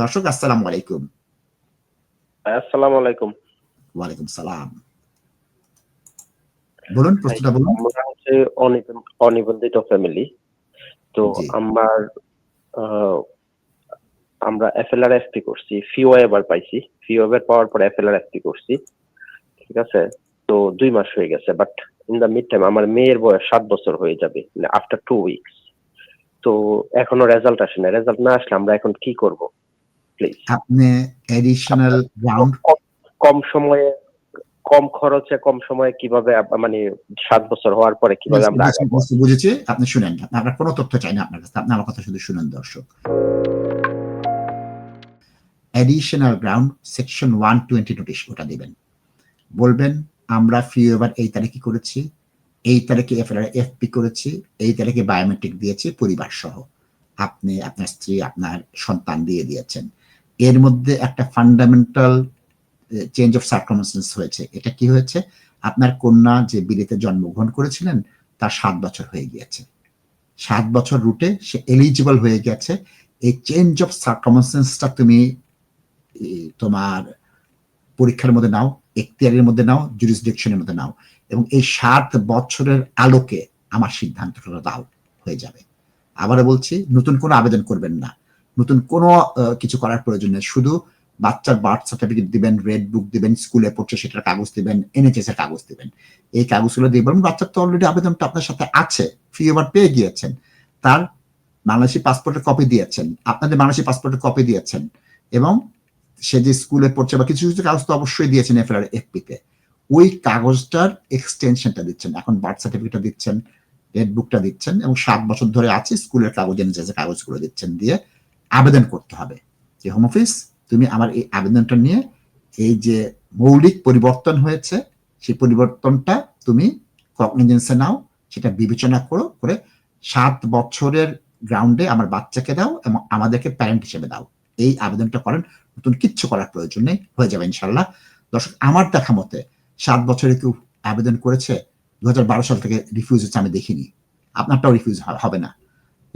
দর্শক আসসালামু আলাইকুম। আসসালামু আলাইকুম। ওয়ালাইকুম সালাম। বলুন প্রশ্নটা বলুন। আমরা হচ্ছে অনিবন্ধিত ফ্যামিলি তো আমার আমরা এফএলআর এফপি করছি। ফিও এবার পাইছি। ফিও এবার পাওয়ার পরে এফএলআর এফপি করছি। ঠিক আছে? তো দুই মাস হয়ে গেছে but in the mid time আমার মেয়ের বয়স সাত বছর হয়ে যাবে আফটার টু উইকস তো এখনও রেজাল্ট আসে না। রেজাল্ট না আসলে আমরা এখন কি করব? প্লিজ আপনি এডিশনাল গ্রাউন্ড কম সময়ে কম খরচে কম সময়ে কীভাবে মানে সাত বছর হওয়ার পরে কীভাবে আমরা? বুঝেছি। আপনি শুনেন আপনার কোনো তথ্য চাই না আপনার কাছে। আপনি আমার কথা শুধু শুনেন দর্শক। Additional ground section one twenty notice ওটা দিবেন। বলবেন আমরা ফি এবার এই তারিখে করেছি এই তারিখে এফআইআর এফপি করেছি এই তারিখে বায়োমেট্রিক দিয়েছি পরিবার সহ আপনি আপনার স্ত্রী আপনার সন্তান দিয়ে দিয়েছেন। এর মধ্যে একটা ফান্ডামেন্টাল চেঞ্জ অফ সার্কমস্টেন্স হয়েছে। এটা কি হয়েছে? আপনার কন্যা যে বিলিতে জন্মগ্রহণ করেছিলেন, তার সাত বছর হয়ে গিয়েছে। সাত বছর রুটে সে এলিজিবল হয়ে গেছে। এই চেঞ্জ অফ সার্কমস্টেন্সটা তুমি তোমার পরীক্ষার মধ্যে নাও, এখতিয়ারের মধ্যে নাও জুরিসডিকশনের মধ্যে নাও এবং এই সাত বছরের আলোকে আমার সিদ্ধান্তটা দাও, হয়ে যাবে। আবারও বলছি, নতুন কোনো আবেদন করবেন না। নতুন কোনো কিছু করার প্রয়োজন নেই। শুধু বাচ্চার বার্থ সার্টিফিকেট দিবেন, রেড বুক দিবেন, স্কুলে পড়ছে সেটার কাগজ দিবেন এনএচএস এর কাগজ দিবেন। এই কাগজগুলো দিয়ে বলুন, বাচ্চার তো অলরেডি আবেদনটা আপনার সাথে আছে ফি এবার পেয়ে গিয়েছেন। তার বাংলাদেশি পাসপোর্টের কপি দিয়েছেন, আপনাদের বাংলাদেশি পাসপোর্টের কপি দিয়েছেন এবং সে যে স্কুলে পড়ছে বা কিছু কিছু কাগজ তো অবশ্যই দিয়েছেন এফআর এফপিতে। ওই কাগজটার এক্সটেনশনটা দিচ্ছেন, এখন বার্থ সার্টিফিকেটটা দিচ্ছেন রেড বুকটা দিচ্ছেন এবং সাত বছর ধরে আছে, স্কুলের কাগজ এনএচএস কাগজগুলো দিচ্ছেন দিয়ে আবেদন করতে হবে। যে হোম অফিস তুমি আমার এই আবেদনটা নিয়ে এই যে মৌলিক পরিবর্তন হয়েছে, সেই পরিবর্তনটা তুমি কগনিজেন্সে নাও, সেটা বিবেচনা করো, করে সাত বছরের গ্রাউন্ডে আমার বাচ্চাকে দাও এবং আমাদেরকে প্যারেন্ট হিসেবে দাও। এই আবেদনটা করেন, নতুন কিচ্ছু করার প্রয়োজন নেই, হয়ে যাবে ইনশাল্লাহ দর্শক, আমার দেখা মতে সাত বছরে কেউ আবেদন করেছে দু হাজার বারো সাল থেকে রিফিউজ হচ্ছে, আমি দেখিনি। আপনারটাও রিফিউজ হবে না।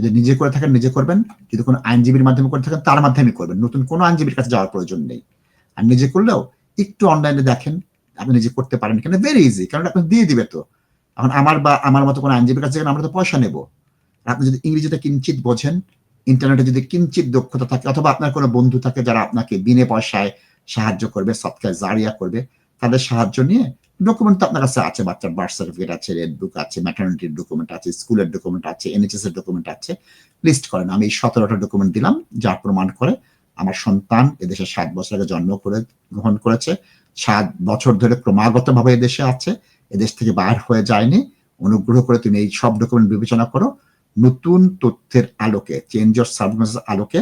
যদি নিজে করে থাকেন, নিজে করবেন। যদি কোনো আইনজীবীর মাধ্যমে করে থাকেন, তার মাধ্যমে করবেন। নতুন কোনো আইনজীবীর কাছে যাওয়ার প্রয়োজন নেই। আর নিজে করলেও একটু অনলাইনে দেখেন, আপনি নিজে করতে পারেন কেন। ভেরি ইজি কারণ আপনি দিয়ে দিবে তো। এখন আমার বা আমার মতো কোনো আইনজীবীর কাছে আমরা তো পয়সা নেব। আপনি যদি ইংরেজিতে কিঞ্চিত বোঝেন ইন্টারনেটে যদি কিঞ্চিত দক্ষতা থাকে, অথবা আপনার কোনো বন্ধু থাকে যারা আপনাকে বিনে পয়সায় সাহায্য করবে সৎকার জারিয়া করবে তাদের সাহায্য নিয়ে ডকুমেন্ট তো আপনার কাছে আছে বাচ্চার বার্থ সার্টিফিকেট আছে রেড বুক আছে ম্যাটার্নিটির ডকুমেন্ট আছে স্কুলের ডকুমেন্ট আছে এনএচএস এর ডকুমেন্ট আছে লিস্ট করেন। আমি এই সতেরোটা ডকুমেন্ট দিলাম যার প্রমাণ করে আমার সন্তান এদেশে সাত বছর আগে জন্ম করে, গ্রহণ করেছে, সাত বছর ধরে ক্রমাগত ভাবে এদেশে আছে, এদেশ থেকে বাইর হয়ে যায়নি। অনুগ্রহ করে তুমি এই সব ডকুমেন্ট বিবেচনা করো। নতুন তথ্যের আলোকে চেঞ্জ অফ সার্ভিস আলোকে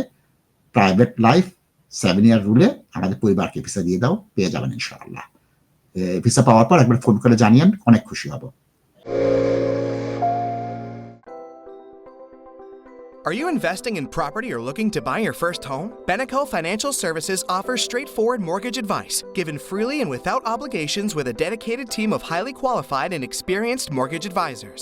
প্রাইভেট লাইফ সেভেন ইয়ার রুলে আমাদের পরিবারকে ভিসা দিয়ে দাও, পেয়ে যাবেন ইনশাআল্লাহ। ভিসা পাওয়ার পর একবার ফোন করে জানিয়েন অনেক খুশি হব Are you investing in property or looking to buy your first home? Beneco Financial Services offers straightforward mortgage advice, given freely and without obligations with a dedicated team of highly qualified and experienced mortgage advisors.